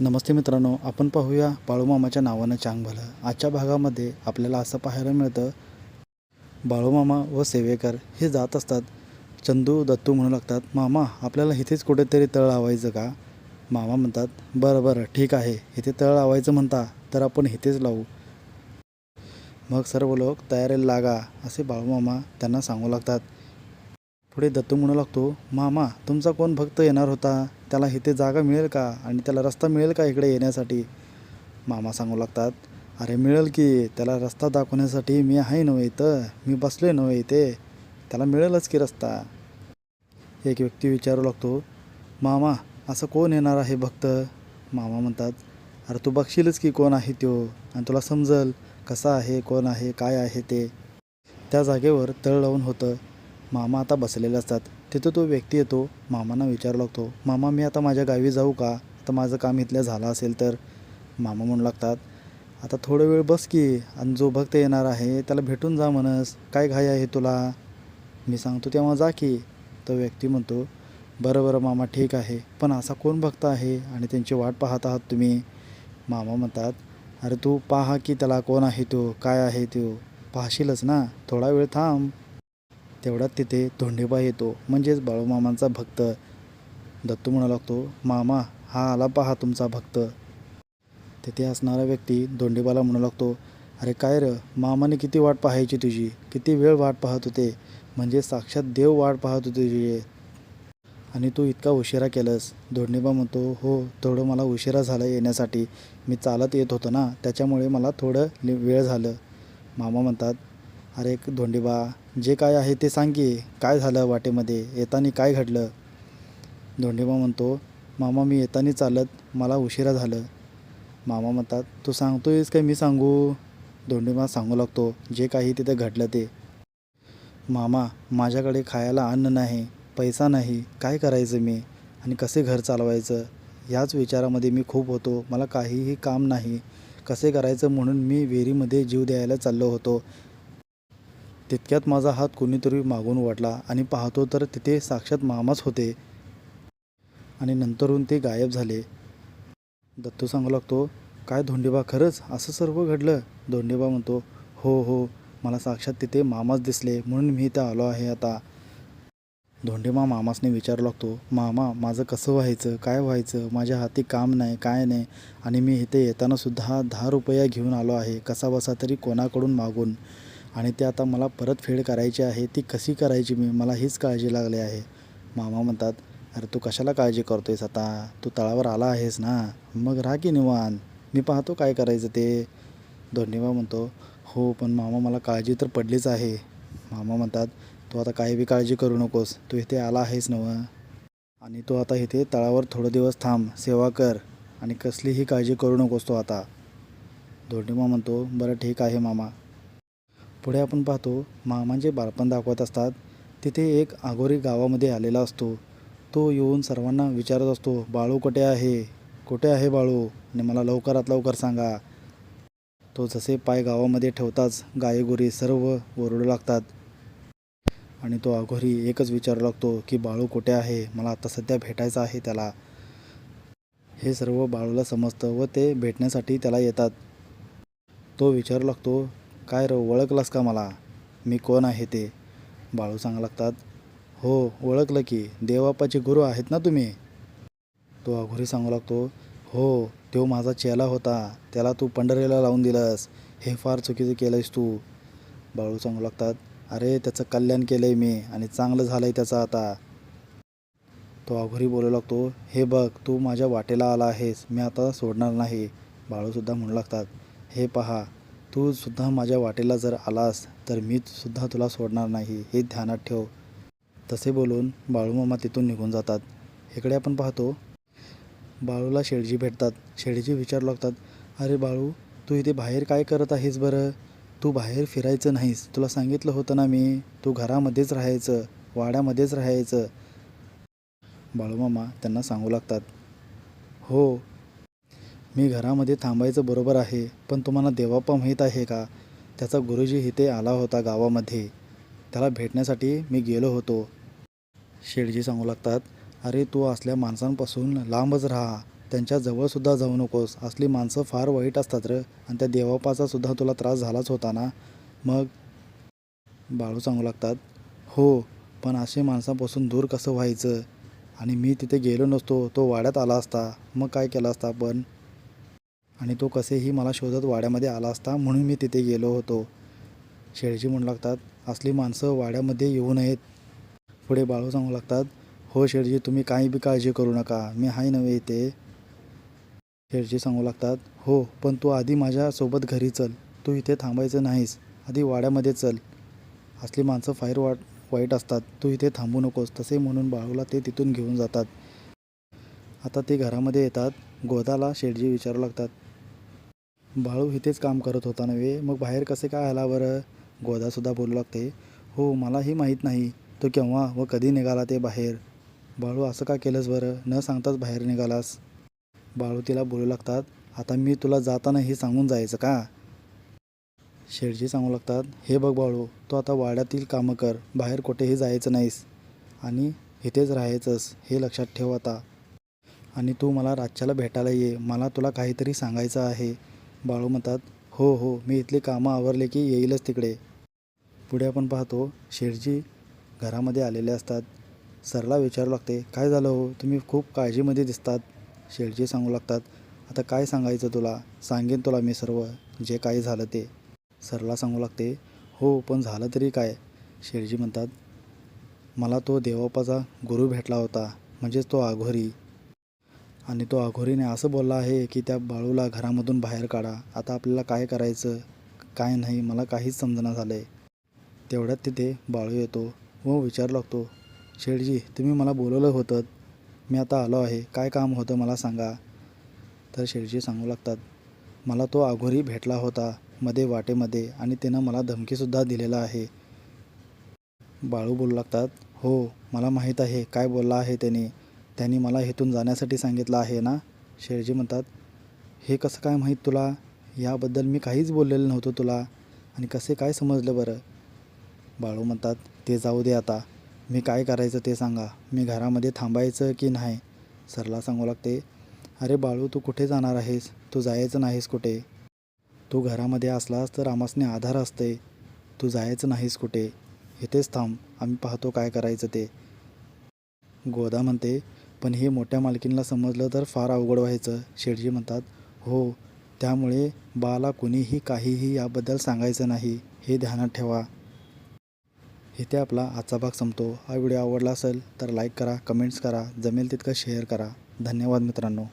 नमस्ते मित्रांनो आपण पाहूया बाळूमामाच्या नावानं चांग भलं आजच्या भागामध्ये आपल्याला असं पाहायला मिळतं बाळूमामा व सेवेकर हे जात असतात. चंदू दत्तू म्हणू लागतात मामा आपल्याला इथेच कुठेतरी तळ लावायचं का? मामा म्हणतात बरं बरं ठीक आहे इथे तळ लावायचं म्हणता तर आपण इथेच लावू. मग सर्व लोक तयारीला लागा असे बाळूमामा त्यांना सांगू लागतात. पुढे दत्तू म्हणू लागतो मामा तुमचा कोण भक्त येणार होता? त्याला इथे जागा मिळेल का? आणि त्याला रस्ता मिळेल का इकडे येण्यासाठी? मामा सांगू लागतात अरे मिळेल की त्याला रस्ता दाखवण्यासाठी मी आहे नव्हे इथं मी बसलो आहे नव्हे इथे. त्याला मिळेलच की रस्ता? एक व्यक्ती विचारू लागतो मामा असं कोण येणार आहे भक्त? मामा म्हणतात अरे तू बघशीलच की कोण आहे तो आणि तुला समजल कसा आहे कोण आहे काय आहे ते. त्या जागेवर तळ लावून होतं. मामा आता बसलेले असतात. तिथं तो व्यक्ती येतो मामांना विचारू लागतो मामा मी आता माझ्या गावी जाऊ का? आता माझं काम इथल्या झालं असेल तर? मामा म्हणू लागतात आता थोडं वेळ बस की आणि जो भक्त येणार आहे त्याला भेटून जा म्हणस. काय घाई आहे तुला? मी सांगतो तेव्हा जा की. तो व्यक्ती म्हणतो बरं बरं मामा ठीक आहे. पण असा कोण भक्त आहे आणि त्यांची वाट पाहत आहात तुम्ही? मामा म्हणतात अरे तू पाहा की त्याला कोण आहे तो? काय आहे तो? पाहशीलच ना. थोडा वेळ थांब. तेवढ्यात तिथे धोंडेबा येतो. म्हणजेच बाळूमामांचा भक्त. दत्तू म्हणू लागतो मामा हा आला पहा तुमचा भक्त. तिथे असणारा व्यक्ती धोंडेबाला म्हणू लागतो अरे काय र मामाने किती वाट पाहायची तुझी? किती वेळ वाट पाहत होते? म्हणजे साक्षात देव वाट पाहत होते तुझी. आणि तू इतका उशिरा केलंस. धोंडेबा म्हणतो हो थोडं मला उशिरा झालं येण्यासाठी. मी चालत येत होतो ना त्याच्यामुळे मला थोडं वेळ झालं. मामा म्हणतात अरे धोंडेबा जे काय आहे ते सांग. काय झालं वाटेमध्ये? येताना काय घडलं? धोंडेबा म्हणतो मामा मी येताना चालत मला उशिरा झालं. मामा म्हणतात तू सांगतोयस काय? मी सांगू. धोंडेबा सांगू लागतो जे काही तिथे घडलं ते. मामा माझ्याकडे खायला अन्न नाही पैसा नाही काय करायचं मी? आणि कसे घर चालवायचं? याच विचारामध्ये मी खूप होतो मला काहीही काम नाही. कसे करायचं म्हणून मी विहिरीमध्ये जीव द्यायला चाललो होतो. तितक्यात माझा हात कोणीतरी मागून वाटला आणि पाहतो तर तिथे साक्षात मामाच होते. आणि नंतरून ते गायब झाले. दत्तू सांगू लागतो काय धोंडेबा खरंच असं सर्व घडलं? धोंडेबा म्हणतो हो हो मला साक्षात तिथे मामाच दिसले म्हणून मी इथं आलो आहे आता. धोंडेमा मामासने विचारू लागतो मामा माझं कसं व्हायचं? काय व्हायचं? माझ्या हाती काम नाही काय नाही आणि मी इथे येताना सुद्धा दहा रुपया घेऊन आलो आहे. कसा बसा तरी कोणाकडून मागून? आणि ते आता मला परतफेड करायची आहे ती कशी करायची मी? मला हीच काळजी लागली आहे. मामा म्हणतात अरे तू कशाला काळजी करतोयस आता? तू तळावर आला आहेस ना? मग राहा की निवान मी पाहतो काय करायचं ते. धोंडीबा म्हणतो हो पण मामा मला काळजी तर पडलीच आहे. मामा म्हणतात तू आता काही बी काळजी करू नकोस. तू इथे आला आहेस नवं आणि तू आता इथे तळावर थोडं दिवस थांब सेवा कर. आणि कसलीही काळजी करू नकोस तू आता. धोंडीमा म्हणतो बरं ठीक आहे मामा. पुढे आपण पाहतो मामांचे बालपण दाखवत असतात तिथे एक आगोरी गावामध्ये आलेला असतो. तो येऊन सर्वांना विचारत असतो बाळू कुठे आहे? कुठे आहे बाळू? आणि मला लवकरात लवकर सांगा. तो जसे पाय गावामध्ये ठेवताच गायगुरी सर्व ओरडू लागतात. आणि तो अघोरी एकच विचारू लागतो की बाळू कुठे आहे? मला आता सध्या भेटायचं आहे त्याला. हे सर्व बाळूला समजतं व ते भेटण्यासाठी त्याला येतात. तो विचारू लागतो काय र ओळखलास का मला? मी कोण आहे ते? बाळू सांगा लागतात हो ओळखलं की. देवापाचे गुरु आहेत ना तुम्ही? तो अघोरी सांगू लागतो हो तो माझा चेला होता. त्याला तू पंढरीला लावून दिलंस. हे फार चुकीचं केलंयस तू. बाळू सांगू लागतात अरे त्याचं कल्याण केलं आहे मी आणि चांगलं झालं आहे त्याचं आता. तो अघोरी बोलू लागतो हे बघ तू माझ्या वाटेला आला आहेस. मी आता सोडणार नाही. बाळूसुद्धा म्हणू लागतात हे पहा तू सुद्धा माझ्या वाटेला जर आलास तर मी सुद्धा तुला सोडणार नाही हे ध्यानात ठेव. तसे बोलून बाळूमामा तिथून निघून जातात. इकडे आपण पाहतो बाळूला शेळजी भेटतात. शेळजी विचारू लागतात अरे बाळू तू इथे बाहेर काय करत आहेस बरं? तू बाहेर फिरायचं नाहीस. तुला सांगितलं होतं ना मी तू घरामध्येच राहायचं वाड्यामध्येच राहायचं. बाळूमामा त्यांना सांगू लागतात हो मी घरामध्ये थांबायचं बरोबर आहे पण तुम्हाला देवाप्पा माहीत आहे का? त्याचा गुरुजी इथे आला होता गावामध्ये. त्याला भेटण्यासाठी मी गेलो होतो. शेडजी सांगू लागतात अरे तू असल्या माणसांपासून लांबच राहा. त्यांच्या जवळसुद्धा जाऊ नकोस. असली माणसं फार वाईट असतात र. आणि त्या देवापाचा सुद्धा तुला त्रास झालाच होता ना? मग? बाळू सांगू लागतात हो पण असे माणसापासून दूर कसं व्हायचं? आणि मी तिथे गेलो नसतो. तो वाड्यात आला असता. मग काय केला असता आपण? आणि तो कसेही मला शोधत वाड्यामध्ये आला असता म्हणून मी तिथे गेलो होतो. शेळजी म्हणू लागतात असली माणसं वाड्यामध्ये येऊ नयेत. पुढे बाळू सांगू लागतात हो शेळजी तुम्ही काही बी काळजी करू नका. मी हाय नव्हे इथे. शेळजी सांगू लागतात हो पण तू आधी माझ्यासोबत घरी चल. तू इथे थांबायचं नाहीस. आधी वाड्यामध्ये चल. असली माणसं फायर वाट वाईट असतात. तू इथे थांबू नकोस. तसे म्हणून बाळूला ते तिथून घेऊन जातात. आता ते घरामध्ये येतात. गोदाला शेठजी विचारू लागतात बाळू इथेच काम करत होता नव्हे? मग बाहेर कसे काय आला बरं? गोदासुद्धा बोलू लागते. हो मलाही माहीत नाही. तो केव्हा व कधी निघाला ते बाहेर? बाळू असं का केलंस बरं? न सांगताच बाहेर निघालास. बाळू तिला बोलू लागतात आता मी तुला जाताना हे सांगून जायचं का? शेठजी सांगू लागतात हे बघ बाळू तू आता वाड्यातील कामं कर. बाहेर कुठेही जायचं नाहीस. आणि इथेच राहायचंस हे लक्षात ठेव आता. आणि तू मला रातच्याला भेटायला ये. मला तुला काहीतरी सांगायचं आहे. बाळू म्हणतात हो हो मी इथली कामं आवरले की येईलच तिकडे. पुढे आपण पाहतो शेठजी घरामध्ये आलेले असतात. सरला विचारू लागते काय झालं हो? तुम्ही खूप काळजीमध्ये दिसतात. शेठजी सांगू लागतात आता काय सांगायचं तुला? सांगेन तुला मी सर्व जे काही झालं ते. सरला सांगू लागते हो पण झालं तरी काय? शेठजी म्हणतात मला तो देवापाचा गुरु भेटला होता म्हणजेच तो आघोरी. आणि तो आघोरीने असं बोलला आहे की त्या बाळूला घरामधून बाहेर काढा. आता आपल्याला काय करायचं? काय नाही मला काहीच समजणं झालं आहे तेवढ्यात तिथे बाळू येतो व विचारू लागतो शेठजी तुम्ही मला बोलवलं होतं. मी आता आलो आहे. काय काम होतं मला सांगा. तर शेठजी सांगू लागतात मला तो आघोरी भेटला होता मध्ये वाटेमध्ये आणि त्यानं मला धमकीसुद्धा दिलेला आहे. बाळू बोलू लागतात हो मला माहीत आहे. काय बोलला आहे त्याने? त्यांनी मला इथून जाण्यासाठी सांगितलं आहे ना? शेठजी म्हणतात हे कसं काय माहीत तुला? याबद्दल मी काहीच बोललेलं नव्हतं तुला. आणि कसे काय समजलं बरं? बाळू म्हणतात ते जाऊ दे आता. मी काय करायचं ते सांगा. मी घरामध्ये थांबायचं की नाही? सरला सांगू लागते अरे बाळू तू कुठे जाणार आहेस? तू जायचं नाहीस कुठे? तू घरामध्ये असलास तर आमासने आधार असते तू जायचं नाहीस कुठे? इथेच थांब. आम्ही पाहतो काय करायचं ते. गोदा म्हणते पण हे मोठ्या मालकीणला समजलं तर फार अवघड व्हायचं शेठजी म्हणतात. हो त्यामुळे बाला कुणीही काहीही याबद्दल सांगायचं नाही हे ध्यानात ठेवा. इथे आपला आजचा भाग संपतो. हा व्हिडिओ आवडला असेल तर लाईक करा कमेंट्स करा जमेल तितकं शेअर करा. धन्यवाद मित्रांनो.